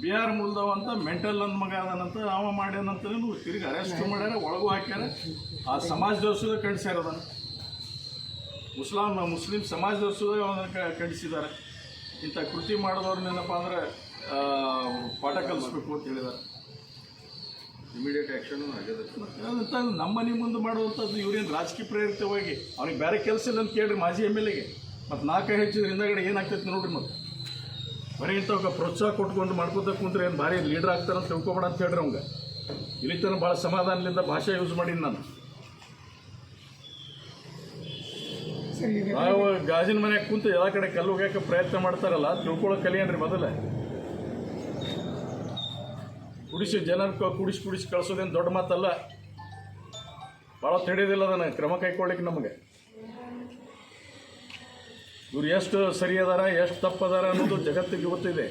ಬಿಹಾರ್ ಮೂಲದವ ಅಂತ ಮೆಂಟಲ್ ನನ್ನ ಮಗ ಅದಾನಂತ ಅವ ಮಾಡ್ಯಾನಂತ ತಿರುಗಿ ಅರೆಸ್ಟ್ ಮಾಡ್ಯಾರ ಒಳಗೂ ಹಾಕ್ಯಾರ. ಆ ಸಮಾಜ ಸುದ ಕಂಡಿಸ್ಯಾರ ಅದನ್ನ ಮುಸ್ಲಾಂ ಮುಸ್ಲಿಂ ಅವನ್ನ ಖಂಡಿಸಿದ್ದಾರೆ ಇಂಥ ಕೃತಿ ಮಾಡಿದವ್ರನ್ನೇನಪ್ಪ ಅಂದ್ರೆ ಆ, ಪಾಠ ಕಲಿಸ್ಬೇಕು ಅಂತ ಹೇಳಿದಾರೆ. ಇಮಿಡಿಯೇಟ್ ಆ್ಯಕ್ಷನ್ ಆಗಿದೆ ಅದಂತ ನಮ್ಮ ಮನೆ ಮುಂದೆ ಮಾಡುವಂಥದ್ದು ಇವ್ರೇನು ರಾಜಕೀಯ ಪ್ರೇರಿತವಾಗಿ ಅವ್ನಿಗೆ ಬೇರೆ ಕೆಲಸ ಇಲ್ಲ ಅಂತ ಕೇಳ್ರಿ ಮಾಜಿ ಎಂ ಎಲ್ ಎಗೆ. ಮತ್ತು ನಾಲ್ಕು ಹೆಚ್ಚಿದ್ರೆ ಹಿಂದಗಡೆ ಏನಾಗ್ತೈತೆ ನೋಡ್ರಿ ಮತ್ತೆ. ಬರೀ ಇಂಥವಾಗ ಪ್ರೋತ್ಸಾಹ ಕೊಟ್ಕೊಂಡು ಮಾಡ್ಕೊತ ಕುಂತ್ರೆ ಏನು ಭಾರಿ ಲೀಡರ್ ಆಗ್ತಾರಂತ ತಿಳ್ಕೊಬೇಡ ಅಂತ ಹೇಳ್ರಿ ಅವಂಗೆ. ಇಲ್ಲಿ ತನಕ ಭಾಳ ಸಮಾಧಾನದಿಂದ ಭಾಷೆ ಯೂಸ್ ಮಾಡೀನಿ ನಾನು. ನಾವು ಗಾಜಿನ ಮನೆಯಾಗ ಕುಂತು ಎಲ್ಲ ಕಡೆ ಕಲ್ಲು ಹೋಗ್ಯಾಕೆ ಪ್ರಯತ್ನ ಮಾಡ್ತಾರಲ್ಲ ತಿಳ್ಕೊಳ್ಳೋ ಕಲಿಯನ್ರಿ ಮೊದಲೇ? ಕುಡಿಸಿ ಜನಕ್ಕೆ ಕುಡಿಸಿ ಕುಡಿಸಿ ಕಳಿಸೋದೇನು ದೊಡ್ಡ ಮಾತಲ್ಲ. ಭಾಳ ತಿಳಿಯೋದಿಲ್ಲ ಅದನ್ನು ಕ್ರಮ ಕೈಕೊಳ್ಳಿಕ್ಕೆ ನಮಗೆ. ಇವ್ರು ಎಷ್ಟು ಸರಿ ಅದಾರ, ಎಷ್ಟು ತಪ್ಪು ಅನ್ನೋದು ಜಗತ್ತಿಗೆ ಗೊತ್ತಿದೆ.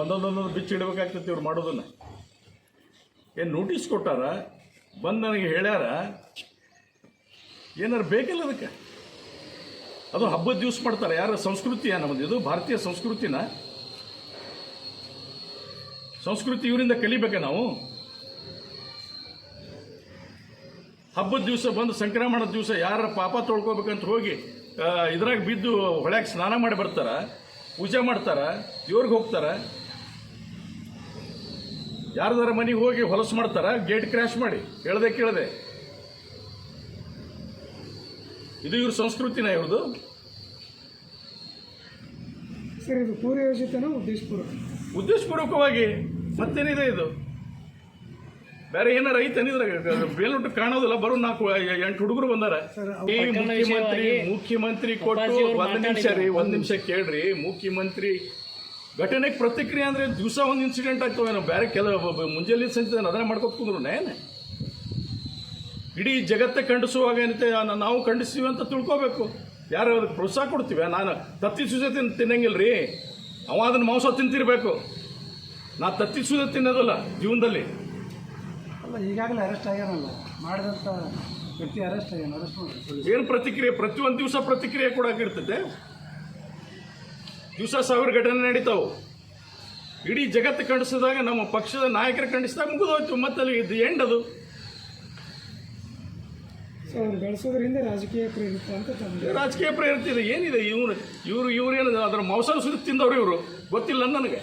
ಒಂದೊಂದೊಂದೊಂದು ಬಿಚ್ಚಿಡ್ಬೇಕಾಗ್ತೈತಿ ಇವ್ರು ಮಾಡೋದನ್ನ. ಏನು ನೋಟಿಸ್ ಕೊಟ್ಟಾರ? ಬಂದು ನನಗೆ ಹೇಳ್ಯಾರ, ಏನಾರು ಬೇಕಿಲ್ಲ ಅದಕ್ಕೆ? ಅದು ಹಬ್ಬದ ದಿವಸ ಮಾಡ್ತಾರೆ. ಯಾರ ಸಂಸ್ಕೃತಿಯ ನಮ್ಮದು ಇದು ಭಾರತೀಯ ಸಂಸ್ಕೃತಿನ? ಸಂಸ್ಕೃತಿ ಇವರಿಂದ ಕಲಿಬೇಕ ನಾವು? ಹಬ್ಬದ ದಿವಸ ಬಂದು ಸಂಕ್ರಮಣದ ದಿವಸ ಯಾರ ಪಾಪ ತೊಳ್ಕೊಬೇಕಂತ ಹೋಗಿ ಇದ್ರಾಗ ಬಿದ್ದು ಹೊಳ್ಯಾಗ ಸ್ನಾನ ಮಾಡಿ ಬರ್ತಾರ ಪೂಜೆ ಮಾಡ್ತಾರ ದೇವ್ರಿಗೆ ಹೋಗ್ತಾರ. ಯಾರ್ದಾರ ಮನೆಗೆ ಹೋಗಿ ಹೊಲಸು ಮಾಡ್ತಾರ ಗೇಟ್ ಕ್ರ್ಯಾಶ್ ಮಾಡಿ ಹೇಳ್ದೆ ಕೇಳದೆ. ಇದು ಇವ್ರ ಸಂಸ್ಕೃತಿನ ಇವ್ರದು. ಸರ್ ಇದು ಪೂರ್ವಯೋಜಿತನ ಉದ್ದೇಶಪೂರ್ವಕ? ಉದ್ದೇಶಪೂರ್ವಕವಾಗಿ ಮತ್ತೇನಿದೆ ಇದು? ಬೇರೆ ಏನಾರ ಐತೆ ಬೇಲುಟ್ಟು ಕಾಣೋದಿಲ್ಲ. ಬರೋ ನಾಲ್ಕು ಎಂಟು ಹುಡುಗರು ಬಂದಾರ. ಈ ಮುಖ್ಯಮಂತ್ರಿ ಮುಖ್ಯಮಂತ್ರಿ ಕೊಟ್ಟು ಒಂದ್ ನಿಮಿಷ ರೀ ಒಂದ್ ನಿಮಿಷ ಕೇಳ್ರಿ. ಮುಖ್ಯಮಂತ್ರಿ ಘಟನೆಗೆ ಪ್ರತಿಕ್ರಿಯೆ ಅಂದ್ರೆ ದಿವಸ ಒಂದು ಇನ್ಸಿಡೆಂಟ್ ಆಗ್ತಾವೇನೋ ಬೇರೆ ಕೆಲವು ಮುಂಜಾನೆ ಸಂಜೆ ಅದನ್ನ ಮಾಡ್ಕೊತ ಕುಂದ್ರು. ಏನ್ ಇಡೀ ಜಗತ್ತೇ ಖಂಡಿಸುವಾಗ ಏನೈತೆ? ನಾವು ಖಂಡಿಸ್ತೀವಿ ಅಂತ ತಿಳ್ಕೊಬೇಕು. ಯಾರು ಅದಕ್ಕೆ ಪ್ರೋತ್ಸಾಹ ಕೊಡ್ತೀವಿ? ನಾನು ತತ್ತಿ ಸುಜೆ ತಿನ್ ರೀ. ಅವ ಅದನ್ನ ಮಾಂಸ ತಿಂತಿರ್ಬೇಕು. ನಾ ತತ್ತಿ ಸುಜೆ ತಿನ್ನೋದಲ್ಲ ಜೀವನದಲ್ಲಿ. ಅಲ್ಲ ಈಗಾಗಲೇ ಅರೆಸ್ಟ್ ಆಗ್ಯಾನಲ್ಲ ಮಾಡಿದಂಥ ವ್ಯಕ್ತಿ ಅರೆಸ್ಟ್ ಆಗ್ಯಾನ ಅರೆಸ್ಟ್ ಮಾಡಿ ಏನು ಪ್ರತಿಕ್ರಿಯೆ? ಪ್ರತಿಯೊಂದು ದಿವಸ ಪ್ರತಿಕ್ರಿಯೆ ಕೊಡೋಕ್ಕಿರ್ತದೆ ದಿವಸ ಸಾವಿರ ಘಟನೆ ನಡೀತಾವೆ. ಇಡೀ ಜಗತ್ತು ಖಂಡಿಸಿದಾಗ ನಮ್ಮ ಪಕ್ಷದ ನಾಯಕರು ಖಂಡಿಸಿದಾಗ ಮುಗಿದೋಯ್ತು. ಮತ್ತಲ್ಲಿ ಇದು ಎಂಡ್ ಅದು. ಬೆಳೆಸೋದ್ರಿಂದ ರಾಜಕೀಯ ಪ್ರೇರಿತ ಅಂತ ತಂದೆ. ರಾಜಕೀಯ ಪ್ರೇರಿತ ಇದೆ. ಏನಿದೆ? ಇವ್ರು ಇವರು ಇವ್ರೇನು ಅದರ ಮೌಸ ಸುದ್ದಿ ತಿಂದವ್ರು ಇವರು. ಗೊತ್ತಿಲ್ಲ ನನಗೆ.